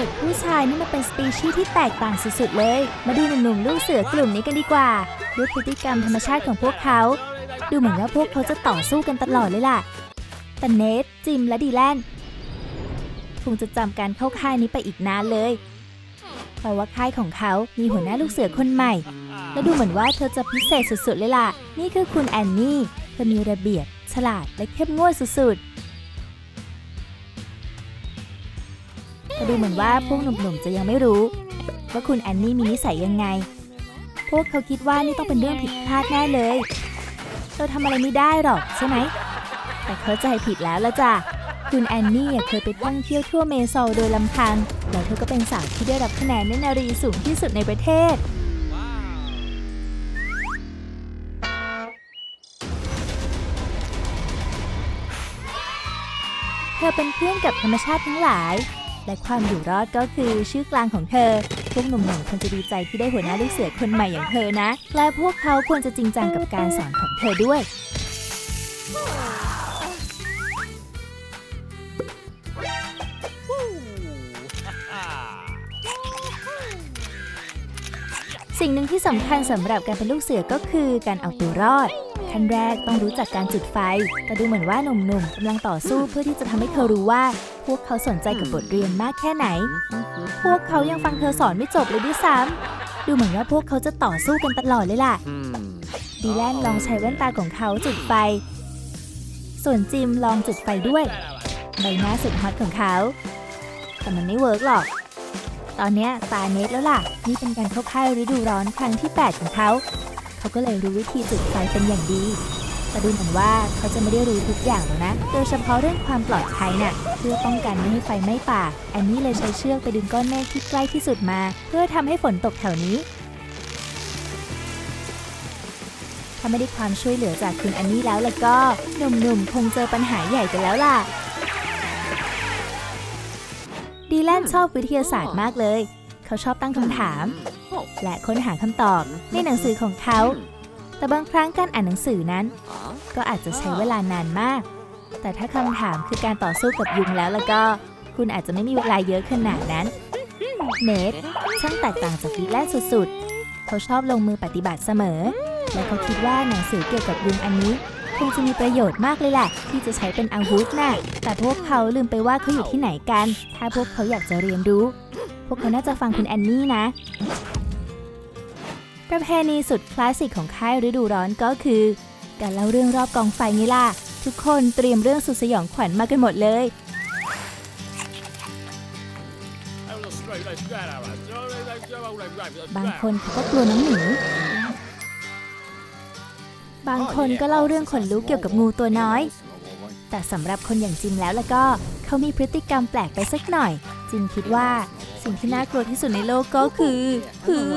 ด็กผู้ชายนี่มันเป็นสปีชีส์ที่แตกต่างสุดๆเลย มาดูหนุ่มๆลูกเสือกลุ่มนี้กันดีกว่าด้วยพฤติกรรมธรรมชาติของพวกเขา ดูเหมือนว่าพวกเขาจะต่อสู้กันตลอดเลยล่ะ แต่เนทจิมและดีแลนคงจะจำการเข้าค่ายนี้ไปอีกนานเลย เพราะว่าค่ายของเขามีหัวหน้าลูกเสือคนใหม่ และดูเหมือนว่าเธอจะพิเศษสุดๆเลยล่ะ นี่คือคุณแอนนี่ เธอมีระเบียบ ฉลาดและเข้มงวดสุดๆ ดูเหมือนว่าพวกหนุ่มๆจะยังไม่รู้ ว่าคุณแอนนี่มีนิสัยยังไง พวกเขาคิดว่านี่ต้องเป็นเรื่องผิดพลาดแน่เลยเธอทำอะไรไม่ได้หรอกใช่ไหม แต่เข้าใจผิดแล้วละจ้ะ คุณแอนนี่เคยไปท่องเที่ยวทั่วเมโซลโดยลำพัง แล้วเธอก็เป็นสาวที่ได้รับคะแนนเนนารีสูงที่สุดในประเทศเธอเป็นเพื่อนกับธรรมชาติทั้งหลาย และความอยู่รอดก็คือชื่อกลางของเธอ พวกหนุ่มๆควรจะดีใจที่ได้หัวหน้าลูกเสือคนใหม่อย่างเธอนะ และพวกเขาควรจะจริงจังกับการสอนของเธอด้วย สิ่งหนึ่งที่สำคัญสำหรับการเป็นลูกเสือก็คือการเอาตัวรอด ขั้นแรกต้องรู้จักการจุดไฟ แต่ดูเหมือนว่าหนุ่มๆกำลังต่อสู้เพื่อที่จะทำให้เธอรู้ว่า พวกเขาสนใจกับบทเรียนมากแค่ไหน พวกเขายังฟังเธอสอนไม่จบเลยด้วยซ้ำดูเหมือนว่าพวกเขาจะต่อสู้กันตลอดเลยล่ะ ดีแลนลองใช้แว่นตาของเขาจุดไฟ ส่วนจิมลองจุดไฟด้วย ใบหน้าสุดฮอตของเขา แต่มันไม่เวิร์กหรอกตอนนี้ตาเนทแล้วล่ะ นี่เป็นการเข้าค่ายฤดูร้อนครั้งที่ 8 ของเขา เขาก็เลยรู้วิธีจุดไฟเป็นอย่างดี แต่ดูเหมือนว่าเขาจะไม่ได้รู้ทุกอย่างหรอกนะ โดยเฉพาะเรื่องความปลอดภัยน่ะ เพื่อป้องกันไม่ให้ไฟไหม้ป่า แอนนี่เลยใช้เชือกไปดึงก้อนเมฆที่ใกล้ที่สุดมา เพื่อทำให้ฝนตกแถวนี้ ถ้าไม่ได้ความช่วยเหลือจากคุณแอนนี่แล้วแล้วก็ หนุ่มๆ คงเจอปัญหาใหญ่กันแล้วล่ะดีแลนชอบวิทยาศาสตร์มากเลย เขาชอบตั้งคำถาม และค้นหาคำตอบในหนังสือของเขา แต่บางครั้งการอ่านหนังสือนั้น ก็อาจจะใช้เวลานานมาก แต่ถ้าคำถามคือการต่อสู้กับยุงแล้วแล้วก็ คุณอาจจะไม่มีเวลาเยอะขนาดนั้น เนทช่างแตกต่างจากดีแลนสุดๆ เขาชอบลงมือปฏิบัติเสมอ และเขาคิดว่าหนังสือเกี่ยวกับยุงอันนี้คงจะมีประโยชน์มากเลยแหละ ที่จะใช้เป็นอาวุธน่ะแต่พวกเขาลืมไปว่าเขาอยู่ที่ไหนกัน ถ้าพวกเขาอยากจะเรียนรู้พ วกเขาน่าจะฟังคุณแอนนี่นะ ประเพณีสุดคลาสสิกของค่ายฤดูร้อนก็คือ การเล่าเรื่องรอบกองไฟนี่ล่ะ ทุกคนเตรียมเรื่องสุดสยองขวัญมากันหมดเลยบางคนเขาก็กลัวน้องหมีบางคนก็เล่าเรื่องขนลุกเกี่ยวกับงูตัวน้อย แต่สำหรับคนอย่างจิมแล้วแล้วก็ เขามีพฤติกรรมแปลกไปสักหน่อย จิมคิดว่า สิ่งที่น่ากลัวที่สุดในโลกก็คือ คือ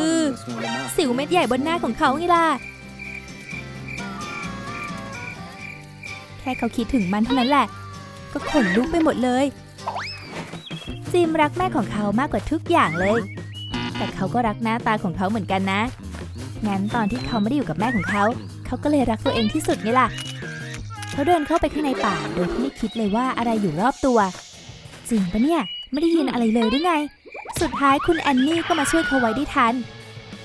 สิวเม็ดใหญ่บนหน้าของเขาไงล่ะ แค่เขาคิดถึงมันเท่านั้นแหละ ก็ขนลุกไปหมดเลย จิมรักแม่ของเขามากกว่าทุกอย่างเลย แต่เขาก็รักหน้าตาของเขาเหมือนกันนะ งั้นตอนที่เขาไม่ได้อยู่กับแม่ของเขา เขาก็เลยรักตัวเองที่สุดไงล่ะ เขาเดินเข้าไปข้างในป่าโดยที่ไม่คิดเลยว่าอะไรอยู่รอบตัว จริงปะเนี่ย ไม่ได้ยินอะไรเลยหรือไง สุดท้ายคุณแอนนี่ก็มาช่วยเขาไว้ได้ทัน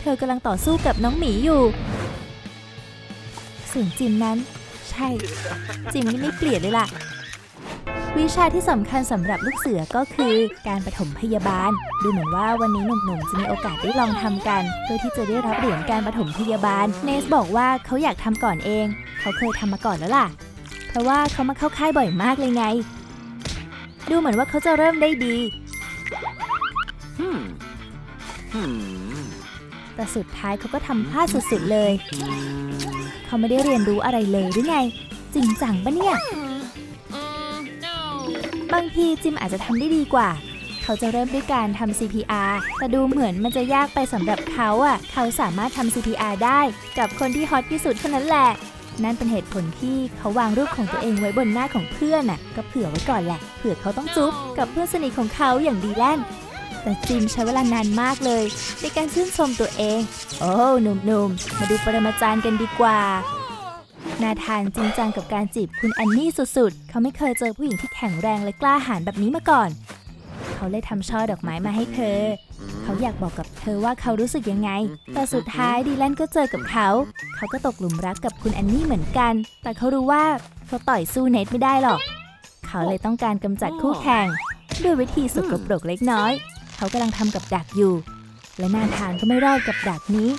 เธอกำลังต่อสู้กับน้องหมีอยู่ ส่วนจิมนั้น ใช่ จิมนี่ไม่เปลี่ยนเลยล่ะ วิชาที่สำคัญสำหรับลูกเสือก็คือการปฐมพยาบาล ดูเหมือนว่าวันนี้หนุ่มๆจะมีโอกาสได้ลองทำกันเพื่อที่จะได้รับเหรียญการปฐมพยาบาล เนสบอกว่าเขาอยากทำก่อนเอง เขาเคยทำมาก่อนแล้วล่ะ เพราะว่าเขามาเข้าค่ายบ่อยมากเลยไง ดูเหมือนว่าเขาจะเริ่มได้ดี แต่สุดท้ายเขาก็ทำพลาดสุดๆเลย เขาไม่ได้เรียนรู้อะไรเลยหรือไง จริงจังปะเนี่ย บางทีจิมอาจจะทำได้ดีกว่า เขาจะเริ่มด้วยการทำ CPR แต่ดูเหมือนมันจะยากไปสำหรับเขาอะ เขาสามารถทำ CPR ได้กับคนที่ฮอตที่สุดเท่านั้นแหละ นั่นเป็นเหตุผลที่เขาวางรูปของตัวเองไว้บนหน้าของเพื่อนน่ะ ก็เผื่อไว้ก่อนแหละ เผื่อเขาต้องจุ๊บกับเพื่อนสนิทของเขาอย่างดีแลน แต่จิมใช้เวลานานมากเลย ในการชื่นชมตัวเอง โอ้หนุ่มๆ มาดูปรมาจารย์กันดีกว่า นาธานจริงจังกับการจีบคุณแอนนี่สุดๆ เขาไม่เคยเจอผู้หญิงที่แข็งแรงและกล้าหาญแบบนี้มาก่อน เขาเลยทำช่อดอกไม้มาให้เธอ เขาอยากบอกกับเธอว่าเขารู้สึกยังไง แต่สุดท้ายดีแลนก็เจอกับเขา เขาก็ตกหลุมรักกับคุณแอนนี่เหมือนกัน แต่เขารู้ว่าเขาต่อยสู้เนทไม่ได้หรอก เขาเลยต้องการกำจัดคู่แข่งด้วยวิธีสกปรกเล็กน้อย เขากำลังทำกับดักอยู่ และนาธานก็ไม่รอดกับดักนี้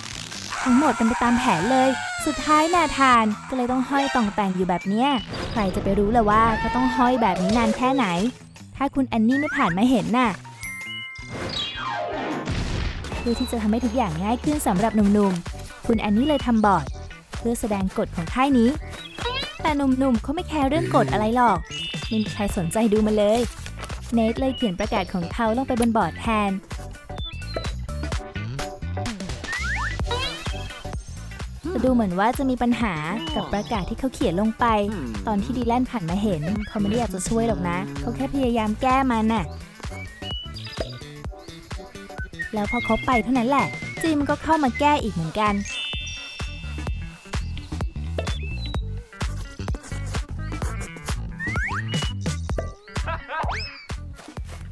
ทั้งหมดเป็นไปตามแผนเลย สุดท้ายนาธานก็เลยต้องห้อยต่องแต่งอยู่แบบเนี้ยใครจะไปรู้ล่ะว่าเขาต้องห้อยแบบนี้นานแค่ไหน ถ้าคุณแอนนี่ไม่ผ่านมาเห็นน่ะเพื่อที่จะทำให้ทุกอย่างง่ายขึ้นสำหรับหนุ่มๆ คุณแอนนี่เลยทำบอร์ด เพื่อแสดงกฎของค่ายนี้ แต่หนุ่มๆเขาไม่แคร์เรื่องกฎอะไรหรอกไม่มีใครสนใจดูมาเลย เนทเลยเขียนประกาศของเขาลงไปบนบอร์ดแทนแต่ดูเหมือนว่าจะมีปัญหากับประกาศที่เขาเขียนลงไป ตอนที่ดีแลนผ่านมาเห็น เขาไม่ได้อยากจะช่วยหรอกนะ เขาแค่พยายามแก้มันน่ะ แล้วพอเขาไปเท่านั้นแหละจิมก็เข้ามาแก้อีกเหมือนกัน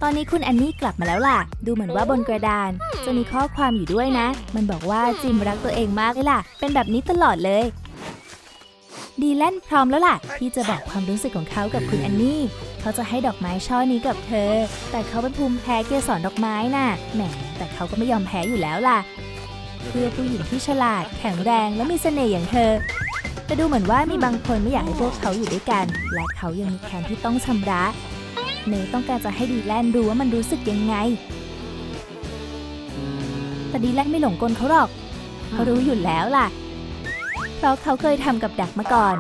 ตอนนี้คุณแอนนี่กลับมาแล้วล่ะ ดูเหมือนว่าบนกระดาน จะมีข้อความอยู่ด้วยนะ มันบอกว่าจิมรักตัวเองมากเลยล่ะ เป็นแบบนี้ตลอดเลย ดีแลนพร้อมแล้วล่ะ ที่จะบอกความรู้สึกของเขากับคุณแอนนี่ เขาจะให้ดอกไม้ช่อนี้กับเธอ แต่เขาเป็นภูมิแพ้เกสรดอกไม้น่ะ แหม แต่เขาก็ไม่ยอมแพ้อยู่แล้วล่ะ เพื่อผู้หญิงที่ฉลาด แข็งแรงและมีเสน่ห์อย่างเธอแต่ดูเหมือนว่ามีบางคนไม่อยากให้พวกเขาอยู่ด้วยกัน และเขายังมีแคนที่ต้องชำระ เนยต้องการจะให้ดีแลนรู้ว่ามันรู้สึกยังไง แต่ดีแลนไม่หลงกลเขาหรอก เขารู้อยู่แล้วล่ะ เพราะเขาเคยทำกับดักมาก่อน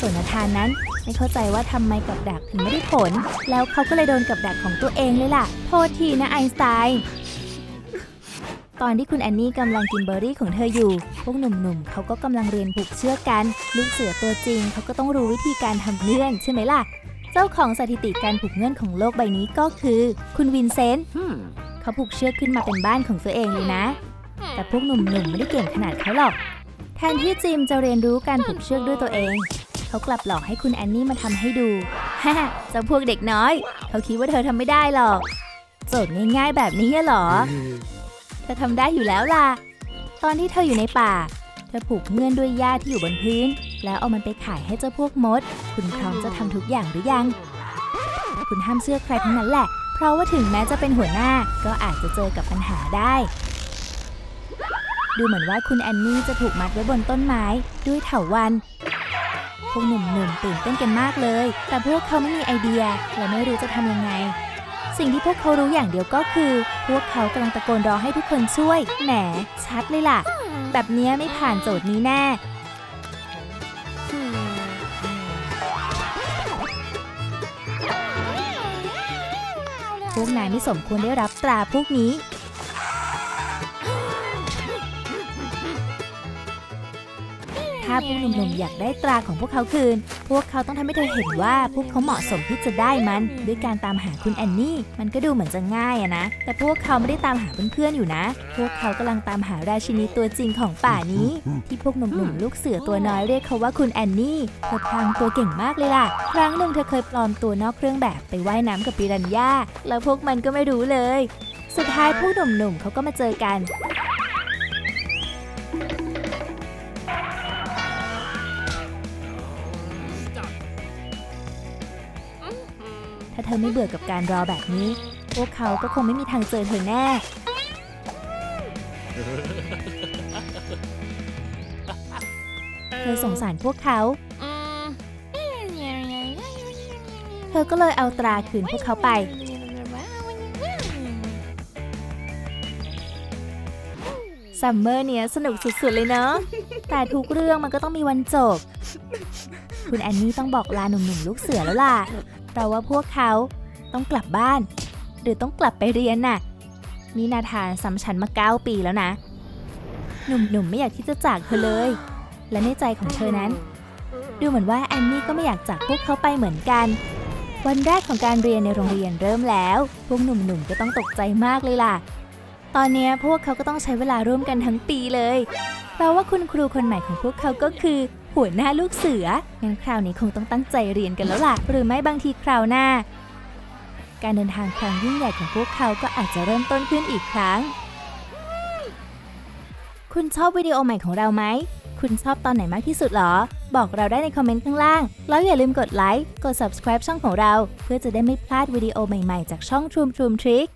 ส่วนนาธานนั้นไม่เข้าใจว่าทำไมกับดักถึงไม่ได้ผล แล้วเขาก็เลยโดนกับดักของตัวเองเลยล่ะ โทษทีนะไอน์สไตน์ ตอนที่คุณแอนนี่กำลังกินเบอร์รี่ของเธออยู่ พวกหนุ่มๆเขาก็กำลังเรียนผูกเชือกกัน ลูกเสือตัวจริง เขาก็ต้องรู้วิธีการทำเงื่อนใช่ไหมล่ะ เจ้าของสถิติการผูกเงื่อนของโลกใบนี้ก็คือ คุณวินเซนต์เขาผูกเชือกขึ้นมาเป็นบ้านของตัวเองเลยนะ แต่พวกหนุ่มๆไม่ได้เก่งขนาดเขาหรอก แทนที่จิมจะเรียนรู้การผูกเชือกด้วยตัวเอง เขากลับหลอกให้คุณแอนนี่มาทำให้ดูฮ่าเจ้าพวกเด็กน้อย เขาคิดว่าเธอทำไม่ได้หรอกโจทย์ง่ายๆแบบนี้เหรอ เธอทำได้อยู่แล้วล่ะ ตอนที่เธออยู่ในป่า เธอผูกเงื่อนด้วยหญ้าที่อยู่บนพื้น แล้วเอามันไปขายให้เจ้าพวกมด คุณพร้อมจะทำทุกอย่างหรือยัง คุณห้ามเชื่อใครทั้งนั้นแหละ เพราะว่าถึงแม้จะเป็นหัวหน้าก็อาจจะเจอกับปัญหาได้ ดูเหมือนว่าคุณแอนนี่จะถูกมัดไว้บนต้นไม้ด้วยเถาวันพวกหนุ่มๆตื่นเต้นกันมากเลย แต่พวกเขาไม่มีไอเดียและไม่รู้จะทำยังไง สิ่งที่พวกเขารู้อย่างเดียวก็คือ พวกเขากำลังตะโกนรอให้ทุกคนช่วย แหม ชัดเลยล่ะ แบบนี้ไม่ผ่านโจทย์นี้แน่ พวกนายไม่สมควรได้รับตราพวกนี้ถ้าพวกหนุ่มๆอยากได้ตราของพวกเขาคืน พวกเขาต้องทำให้เธอเห็นว่าพวกเขาเหมาะสมที่จะได้มัน ด้วยการตามหาคุณแอนนี่ มันก็ดูเหมือนจะง่ายอะนะ แต่พวกเขาไม่ได้ตามหาเพื่อนๆอยู่นะ พวกเขากำลังตามหาราชินีตัวจริงของป่านี้ ที่พวกหนุ่มๆลูกเสือตัวน้อยเรียกเขาว่าคุณแอนนี่เธอพางตัวเก่งมากเลยล่ะ ครั้งหนึ่งเธอเคยปลอมตัวนอกเครื่องแบบไปว่ายน้ำกับปิรันย่าแล้วพวกมันก็ไม่รู้เลย สุดท้ายพวกหนุ่มๆเขาก็มาเจอกัน เธอไม่เบื่อกับการรอแบบนี้ พวกเขาก็คงไม่มีทางเจอเธอแน่ เธอสงสารพวกเขา เธอก็เลยเอาตราคืนพวกเขาไป ซัมเมอร์เนี้ยสนุกสุด ๆ เลยเนาะ แต่ทุกเรื่องมันก็ต้องมีวันจบ คุณแอนนี่ต้องบอกลาหนุ่มๆลูกเสือแล้วล่ะ เราะว่าพวกเขาต้องกลับบ้าน หรือต้องกลับไปเรียนน่ะ นี่นาธานซ้ำฉันมาเก้าปีแล้วนะ หนุ่มๆไม่อยากที่จะจากเธอเลย และในใจของเธอนั้น ดูเหมือนว่าแอนนี่ก็ไม่อยากจากพวกเขาไปเหมือนกัน วันแรกของการเรียนในโรงเรียนเริ่มแล้ว พวกหนุ่มๆก็ต้องตกใจมากเลยล่ะ ตอนนี้พวกเขาก็ต้องใช้เวลาร่วมกันทั้งปีเลยเพราะว่าคุณครูคนใหม่ของพวกเขาก็คือ หัวหน้าลูกเสือ งั้นคราวนี้คงต้องตั้งใจเรียนกันแล้วล่ะ หรือไม่บางทีคราวหน้า การเดินทางครั้งยิ่งใหญ่ของพวกเขาก็อาจจะเริ่มต้นขึ้นอีกครั้ง คุณชอบวิดีโอใหม่ของเราไหม คุณชอบตอนไหนมากที่สุดหรอ บอกเราได้ในคอมเมนต์ข้างล่าง แล้วอย่าลืมกดไลค์ กด subscribe ช่องของเรา เพื่อจะได้ไม่พลาดวิดีโอใหม่ๆ จากช่อง Troom Troom Trick